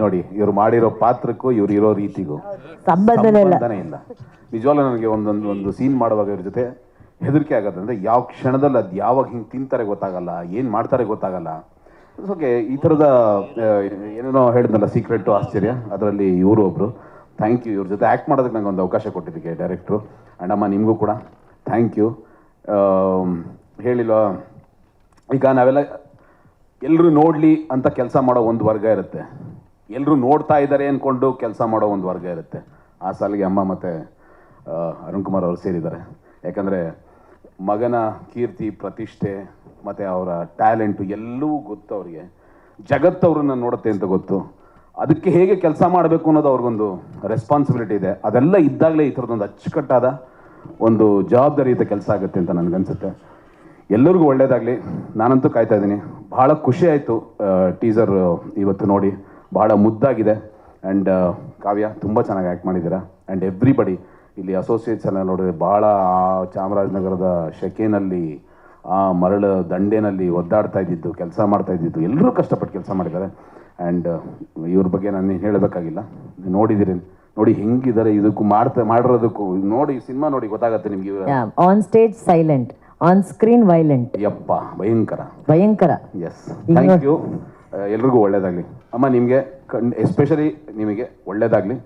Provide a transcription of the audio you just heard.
ನೋಡಿ ಇವ್ರು ಮಾಡಿರೋ ಪಾತ್ರಕ್ಕೂ ಇವ್ರು ಇರೋ ರೀತಿಗೂ ಸಂಬಂಧನೇ ಇಲ್ಲ. ಸಂಬಂಧನೇ ಇಲ್ಲ. ನಿಜವಾಗ್ಲೂ ನನಗೆ ಒಂದೊಂದು ಒಂದು ಸೀನ್ ಮಾಡುವಾಗ ಇವ್ರ ಜೊತೆ ಹೆದರಿಕೆ ಆಗತ್ತಂದ್ರೆ ಅಂದರೆ ಯಾವ ಕ್ಷಣದಲ್ಲಿ ಅದು ಯಾವಾಗ ಹಿಂಗೆ ತಿಂತಾರೆ ಗೊತ್ತಾಗಲ್ಲ ಏನು ಮಾಡ್ತಾರೆ ಗೊತ್ತಾಗಲ್ಲ. ಓಕೆ ಈ ಥರದ ಏನೇನೋ ಹೇಳಿದ್ನಲ್ಲ ಸೀಕ್ರೆಟು ಆಶ್ಚರ್ಯ. ಅದರಲ್ಲಿ ಇವರು ಒಬ್ಬರು ಥ್ಯಾಂಕ್ ಯು ಇವ್ರ ಜೊತೆ ಆ್ಯಕ್ಟ್ ಮಾಡೋದಕ್ಕೆ ನಂಗೆ ಒಂದು ಅವಕಾಶ ಕೊಟ್ಟಿದ್ದಕ್ಕೆ ಡೈರೆಕ್ಟ್ರು ಅಣ್ಣಮ್ಮ ನಿಮಗೂ ಕೂಡ. ಥ್ಯಾಂಕ್ ಯು ಹೇಳಿಲ್ವಾ? ಈಗ ನಾವೆಲ್ಲ ಎಲ್ಲರೂ ನೋಡಲಿ ಅಂತ ಕೆಲಸ ಮಾಡೋ ಒಂದು ವರ್ಗ ಇರುತ್ತೆ. ಎಲ್ಲರೂ ನೋಡ್ತಾ ಇದ್ದಾರೆ ಅಂದ್ಕೊಂಡು ಕೆಲಸ ಮಾಡೋ ಒಂದು ವರ್ಗ ಇರುತ್ತೆ. ಆ ಸಾಲಿಗೆ ಅಮ್ಮ ಮತ್ತು ಅರುಣ್ ಕುಮಾರ್ ಅವರು ಸೇರಿದ್ದಾರೆ. ಯಾಕಂದರೆ ಮಗನ ಕೀರ್ತಿ, ಪ್ರತಿಷ್ಠೆ, ಮತ್ತು ಅವರ ಟ್ಯಾಲೆಂಟು ಎಲ್ಲವೂ ಗೊತ್ತು ಅವರಿಗೆ. ಜಗತ್ತವ್ರನ್ನ ನೋಡುತ್ತೆ ಅಂತ ಗೊತ್ತು. ಅದಕ್ಕೆ ಹೇಗೆ ಕೆಲಸ ಮಾಡಬೇಕು ಅನ್ನೋದು ಅವ್ರಿಗೊಂದು ರೆಸ್ಪಾನ್ಸಿಬಿಲಿಟಿ ಇದೆ. ಅದೆಲ್ಲ ಇದ್ದಾಗಲೇ ಈ ಥರದೊಂದು ಅಚ್ಚುಕಟ್ಟಾದ ಒಂದು ಜವಾಬ್ದಾರಿಯುತ ಕೆಲಸ ಆಗುತ್ತೆ ಅಂತ ನನಗನ್ಸುತ್ತೆ. ಎಲ್ಲರಿಗೂ ಒಳ್ಳೆಯದಾಗಲಿ ನಾನಂತೂ ಕಾಯ್ತಾ ಇದ್ದೀನಿ. ಭಾಳ ಖುಷಿ ಆಯಿತು ಟೀಸರ್ ಇವತ್ತು ನೋಡಿ. ಭಾಳ ಮುದ್ದಾಗಿದೆ. ಆ್ಯಂಡ್ ಕಾವ್ಯ ತುಂಬ ಚೆನ್ನಾಗಿ ಆ್ಯಕ್ಟ್ ಮಾಡಿದ್ದೀರಾ. ಆ್ಯಂಡ್ ಎವ್ರಿಬಡಿ ಇಲ್ಲಿ ಅಸೋಸಿಯೇಟ್ಸ್ ಎಲ್ಲ ನೋಡಿದ್ರೆ ಭಾಳ ಆ ಚಾಮರಾಜನಗರದ ಶೆಕೆನಲ್ಲಿ ಆ ಮರಳ ದಂಡೆನಲ್ಲಿ ಒದ್ದಾಡ್ತಾ ಇದ್ದಿದ್ದು ಕೆಲಸ ಮಾಡ್ತಾ ಇದ್ದಿದ್ದು. ಎಲ್ಲರೂ ಕಷ್ಟಪಟ್ಟು ಕೆಲಸ ಮಾಡಿದ್ದಾರೆ. ಆ್ಯಂಡ್ ಇವ್ರ ಬಗ್ಗೆ ನಾನು ಹೇಳಬೇಕಾಗಿಲ್ಲ. ನೋಡಿದ್ದೀರಿ. ನೋಡಿ ಹೆಂಗಿದ್ದಾರೆ ಇದಕ್ಕೂ ಮಾಡ್ತಾ ಮಾಡಿರೋದಕ್ಕೂ. ನೋಡಿ ಸಿನಿಮಾ ನೋಡಿ ಗೊತ್ತಾಗತ್ತೆ ನಿಮ್ಗೆ. On stage silent on screen violent ಯಪ್ಪ ಭಯಂಕರ. ಭಯಂಕರ. ಎಸ್ ಥ್ಯಾಂಕ್ ಯು ಎಲ್ರಿಗೂ ಒಳ್ಳೆಯದಾಗಲಿ ಅಮ್ಮ ನಿಮಗೆ ಕಣ್ ಎಸ್ಪೆಷಲಿ ನಿಮಗೆ ಒಳ್ಳೇದಾಗಲಿ.